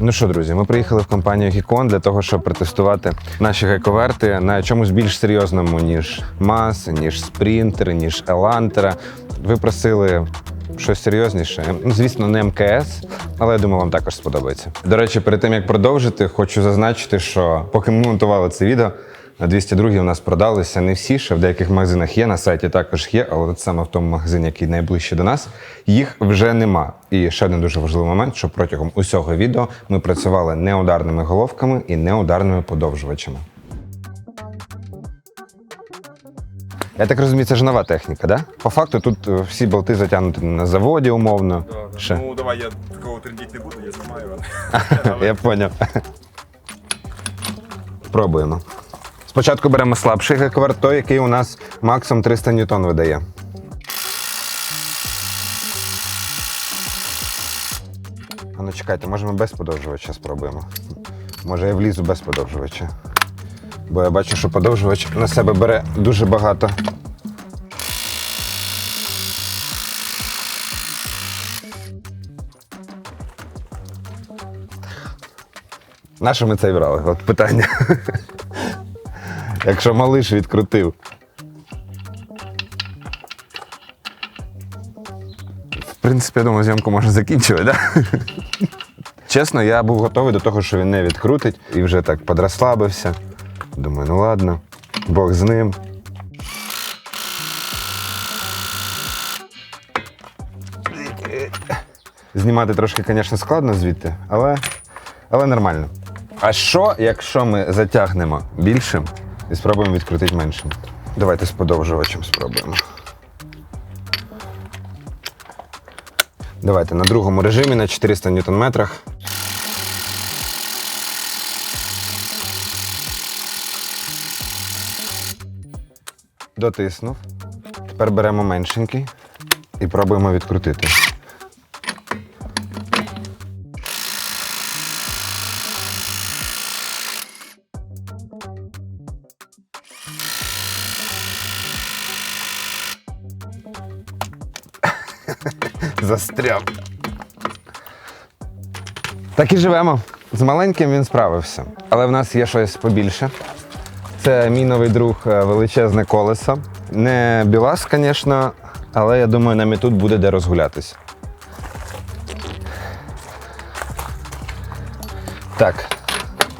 Ну що, друзі, ми приїхали в компанію Гікон для того, щоб протестувати наші гайковерти на чомусь більш серйозному, ніж Мас, ніж Спрінтер, ніж Елантера. Ви просили щось серйозніше. Ну, звісно, не МКС, але я думаю, вам також сподобається. До речі, перед тим як продовжити, хочу зазначити, що поки ми монтували це відео. На 202 у нас продалися не всі, ще в деяких магазинах є, на сайті також є, але саме в тому магазині, який найближче до нас, їх вже нема. І ще один дуже важливий момент, що протягом усього відео ми працювали неударними головками і неударними подовжувачами. Я так розумію, це ж нова техніка, да? По факту тут е, всі болти затягнуті на заводі, умовно. Ще. Ну давай я такого трендіть не буду, я знімаю. Я поняв. Пробуємо. Спочатку беремо слабший гекварт, той, який у нас максимум 300 ньютон видає. А ну чекайте, може ми без подовжувача спробуємо. Може я влізу без подовжувача. Бо я бачу, що подовжувач на себе бере дуже багато. На що ми це брали? От питання. Якщо малиш відкрутив. В принципі, я думаю, зйомку можна закінчувати, так? Чесно, я був готовий до того, що він не відкрутить, і вже так подрозслабився. Думаю, ну ладно, Бог з ним. Знімати трошки, звісно, складно звідти, але, але нормально. А що, якщо ми затягнемо більшим і спробуємо відкрутити меншим? Давайте з подовжувачем спробуємо. Давайте на другому режимі на 400 ньютон-метрах. Дотиснув. Тепер беремо меншенький і пробуємо відкрутити. Застряв. Так і живемо. З маленьким він справився. Але в нас є щось побільше. Це мій новий друг е, величезне колесо. Не білас, звісно, але я думаю, нам і тут буде де розгулятись. Так,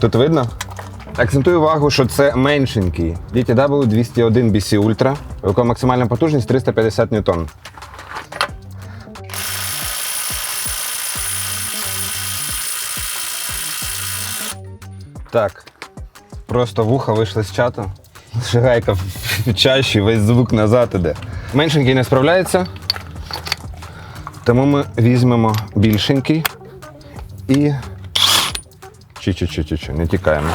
тут видно? Акцентую увагу, що це меншенький DTW 201 BC Ultra, у якого максимальна потужність 350 ньютон. Так. Просто вуха вийшли з чату. Шигайка в чаші, весь звук назад іде. Меншенький не справляється. Тому ми візьмемо більшенький і. Чи-чи-чи-чи-чи, не тікаємо.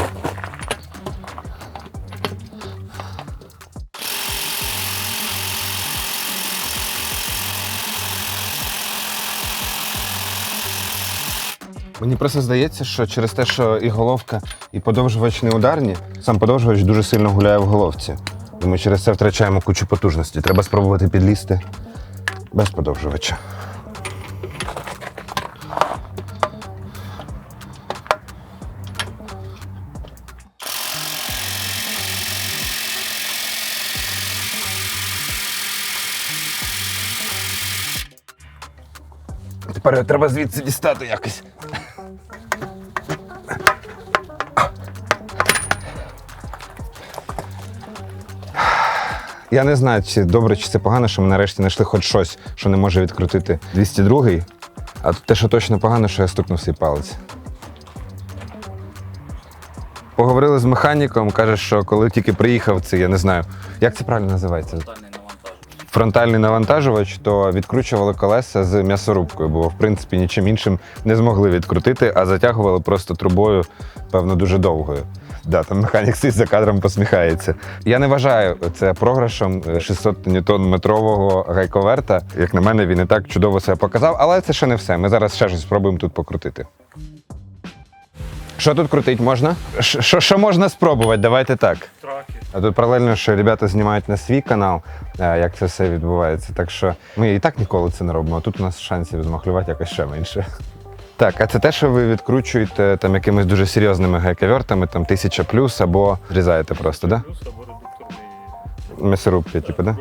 Мені просто здається, що через те, що і головка, і подовжувач не ударні, сам подовжувач дуже сильно гуляє в головці. І ми через це втрачаємо кучу потужності. Треба спробувати підлізти без подовжувача. Тепер треба звідси дістати якось. Я не знаю, чи добре, чи це погано, що ми нарешті знайшли хоч щось, що не може відкрутити 202-й. А те, що точно погано, що я стукнув свій палець. Поговорили з механіком, каже, що коли тільки приїхав це я не знаю, як це правильно називається? Фронтальний навантажувач, то відкручували колеса з м'ясорубкою, бо в принципі нічим іншим не змогли відкрутити, а затягували просто трубою, певно, дуже довгою. Да, там механік сидить за кадром посміхається. Я не вважаю це програшом 600 ньютон метрового гайковерта. Як на мене, він і так чудово себе показав, але це ще не все. Ми зараз ще щось спробуємо тут покрутити. Що тут крутить можна? Що можна спробувати? Давайте так. Траки. А тут паралельно, що ребята знімають на свій канал, е, як це все відбувається. Так що ми і так ніколи це не робимо, а тут у нас шансів змахлювати якось ще менше. Так, а це те, що ви відкручуєте там якимись дуже серйозними гайковертами, там тисяча плюс, або зрізаєте просто, да? Плюс або редукторний, М'ясорубки, типу, да.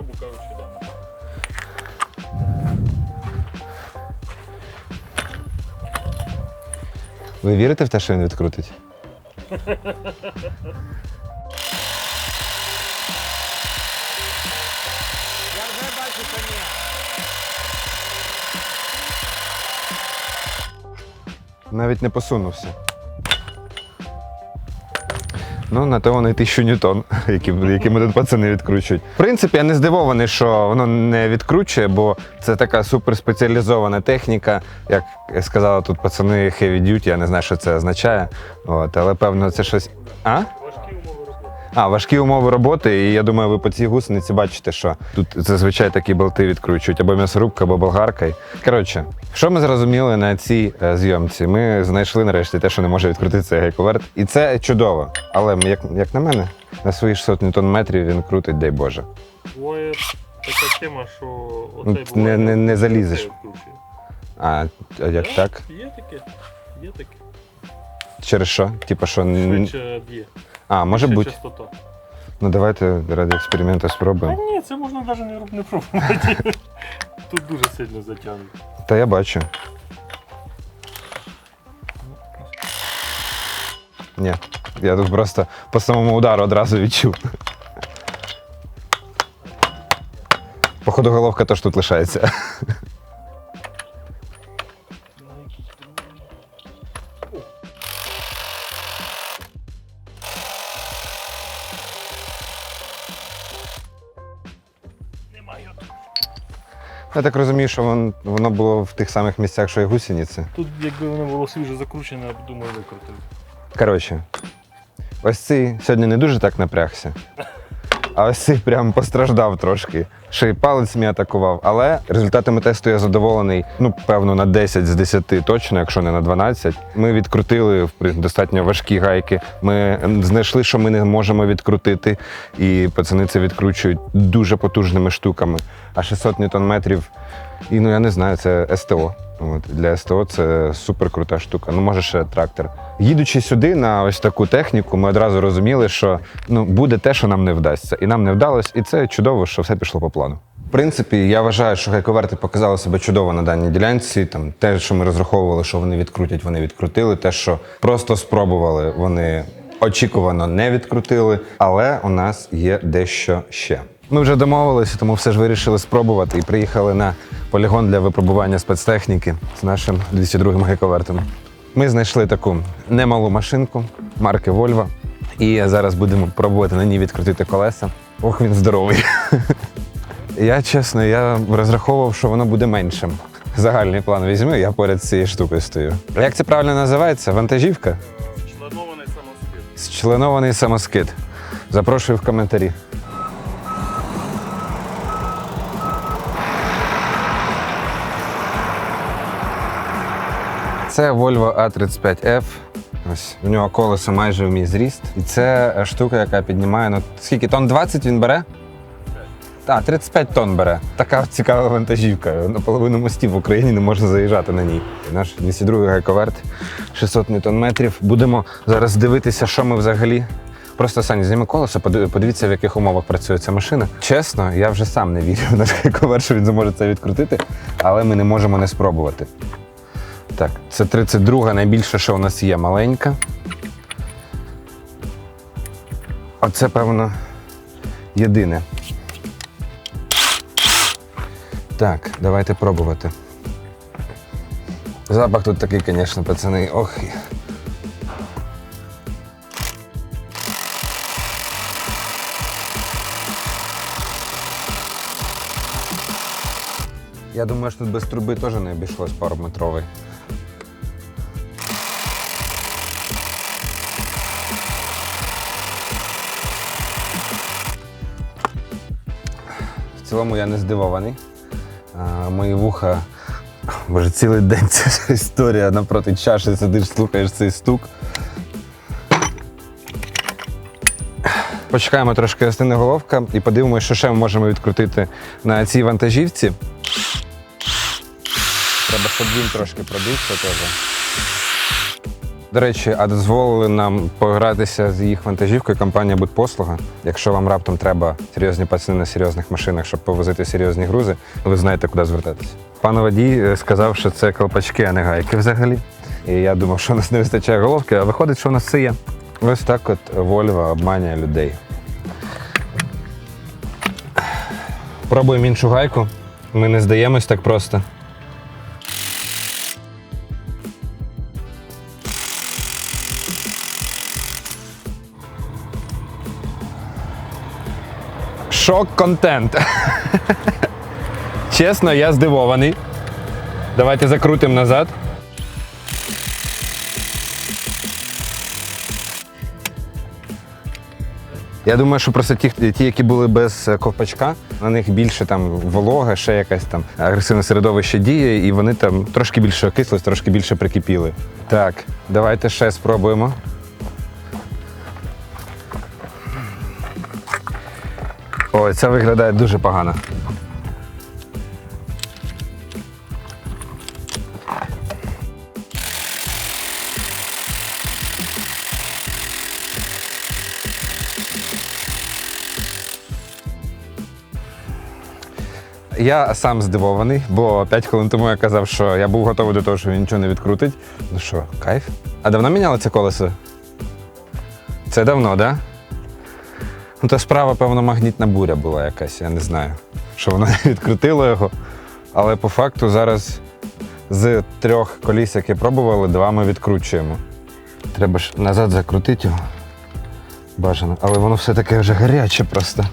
Ви вірите в те, що він відкрутить? Навіть не посунувся. Ну, на то вони тисячу ньютон, які, якими тут пацани відкручують. В принципі, я не здивований, що воно не відкручує, бо це така суперспеціалізована техніка. Як сказали тут пацани heavy duty, я не знаю, що це означає. От, але певно, це щось. А? А, важкі умови роботи, і я думаю, ви по цій гусениці бачите, що тут зазвичай такі болти відкручують або м'ясорубка, або болгарка. Коротше, що ми зрозуміли на цій е, зйомці? Ми знайшли нарешті те, що не може відкрутити цей гайковерт. І це чудово. Але як, як на мене, на свої 600 ньютон метрів він крутить, дай Боже. Буває така тема, що Ну, оцей не- не- не залізеш. А, а як так? Є таке, є таке. Через що? Типа, що. Швидше б'є. А, може бути. частота. Ну давайте ради експерименту Та спробуємо. ні, це можна навіть не, роб- не пробувати. Тут дуже сильно затягнуто. Та я бачу. Ні, я тут просто по самому удару одразу відчув. Походу, головка теж тут лишається. Я так розумію, що вон- воно було в тих самих місцях, що і гусениці. Тут, якби воно було свіже закручене, я б думаю, викрутив. Коротше, ось цей сьогодні не дуже так напрягся. А ось цей прям постраждав трошки. Ще й палець мій атакував. Але результатами тесту я задоволений, ну, певно, на 10 з 10 точно, якщо не на 12. Ми відкрутили в достатньо важкі гайки. Ми знайшли, що ми не можемо відкрутити. І пацани це відкручують дуже потужними штуками. А 600 ньютон метрів, і ну я не знаю, це СТО. От, для СТО це супер крута штука. Ну, може, ще трактор. Їдучи сюди на ось таку техніку, ми одразу розуміли, що ну, буде те, що нам не вдасться. І нам не вдалося, і це чудово, що все пішло по плану. В принципі, я вважаю, що гайковерти показали себе чудово на даній ділянці. Там те, що ми розраховували, що вони відкрутять, вони відкрутили. Те, що просто спробували, вони очікувано не відкрутили. Але у нас є дещо ще. Ми вже домовилися, тому все ж вирішили спробувати і приїхали на полігон для випробування спецтехніки з нашим 202-м гайковертом. Ми знайшли таку немалу машинку марки Volvo. І зараз будемо пробувати на ній відкрутити колеса. Ох, він здоровий. Я чесно, я розраховував, що воно буде меншим. Загальний план візьми, я поряд з цією штукою стою. А Як це правильно називається? Вантажівка? Членований самоскид. Зчленований самоскид. Запрошую в коментарі. Це Volvo A35F. Ось у нього колесо майже в мій зріст. І це штука, яка піднімає ну, скільки тонн 20 він бере? Так, 35 тонн бере. Така цікава вантажівка. Наполовину мостів в Україні не можна заїжджати на ній. Наш 202 гайковерт, 600 ньютон метрів. Будемо зараз дивитися, що ми взагалі. Просто Саня, зніми колесо, подивіться, в яких умовах працює ця машина. Чесно, я вже сам не вірю в наш гайковерт, що він зможе це відкрутити, але ми не можемо не спробувати. Так, це 32 найбільше, що у нас є, маленька. Оце, певно, єдине. Так, давайте пробувати. Запах тут такий, звісно, пацани. Ох. Я думаю, що тут без труби теж не обійшлось парометровий. Цілому я не здивований. Мої вуха. Боже, цілий день ця історія напроти чаші сидиш, слухаєш цей стук. Почекаємо трошки остине головка і подивимося, що ще ми можемо відкрутити на цій вантажівці. Треба, щоб він трошки продувся теж. До речі, а дозволили нам погратися з їх вантажівкою компанія Будпослуга. Якщо вам раптом треба серйозні пацани на серйозних машинах, щоб повозити серйозні грузи, ви знаєте, куди звертатися. Пан водій е, сказав, що це колпачки, а не гайки взагалі. І я думав, що у нас не вистачає головки, а виходить, що у нас все є. Ось так от Volvo обманює людей. Пробуємо іншу гайку. Ми не здаємось так просто. Шок-контент. Чесно, я здивований. Давайте закрутимо назад. Я думаю, що просто ті, ті, які були без ковпачка, на них більше там волога, ще якась там агресивне середовище діє, і вони там трошки більше окислись, трошки більше прикипіли. Так, давайте ще спробуємо. Ой, це виглядає дуже погано. Я сам здивований, бо 5 хвилин тому я казав, що я був готовий до того, що він нічого не відкрутить. Ну що, кайф? А давно міняли це колесо? Це давно, так? Да? Ну, Та справа, певно, магнітна буря була якась, я не знаю, що воно відкрутила його. Але по факту зараз з трьох коліс, які пробували, два ми відкручуємо. Треба ж назад закрутити його. Бажано. Але воно все таке вже гаряче просто.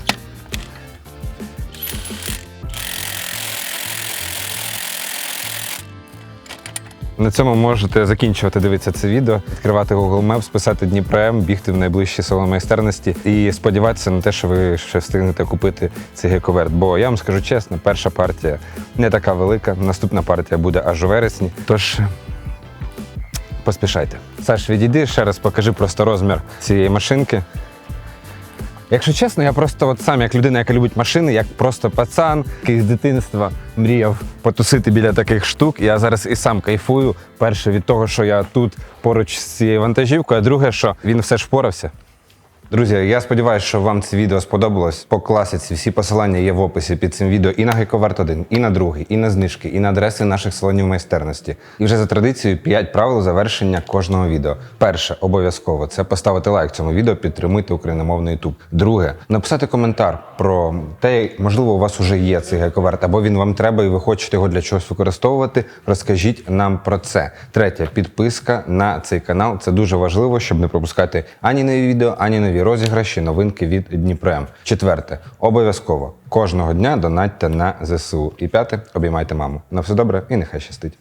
На цьому можете закінчувати дивитися це відео, відкривати Google Maps, писати Дніпро бігти в найближчі село майстерності і сподіватися на те, що ви ще встигнете купити цей гековерт. Бо я вам скажу чесно, перша партія не така велика, наступна партія буде аж у вересні. Тож поспішайте. Саш, відійди ще раз, покажи просто розмір цієї машинки. Якщо чесно, я просто от сам, як людина, яка любить машини, як просто пацан, який з дитинства мріяв потусити біля таких штук. Я зараз і сам кайфую. Перше від того, що я тут поруч з цією вантажівкою, а друге, що він все ж впорався. Друзі, я сподіваюся, що вам це відео сподобалось. По класиці всі посилання є в описі під цим відео і на Гейковерт 1, і на другий, і на знижки, і на адреси наших салонів майстерності. І вже за традицією 5 правил завершення кожного відео. Перше, обов'язково це поставити лайк цьому відео, підтримуйте україномовний YouTube. Друге, написати коментар про те, можливо, у вас уже є цей гейковерт, або він вам треба, і ви хочете його для чогось використовувати. Розкажіть нам про це. Третє, підписка на цей канал. Це дуже важливо, щоб не пропускати ані нові відео, ані нові розіграші, новинки від Дніпрем. Четверте, обов'язково кожного дня донатьте на ЗСУ. І п'яте, обіймайте маму. На все добре і нехай щастить.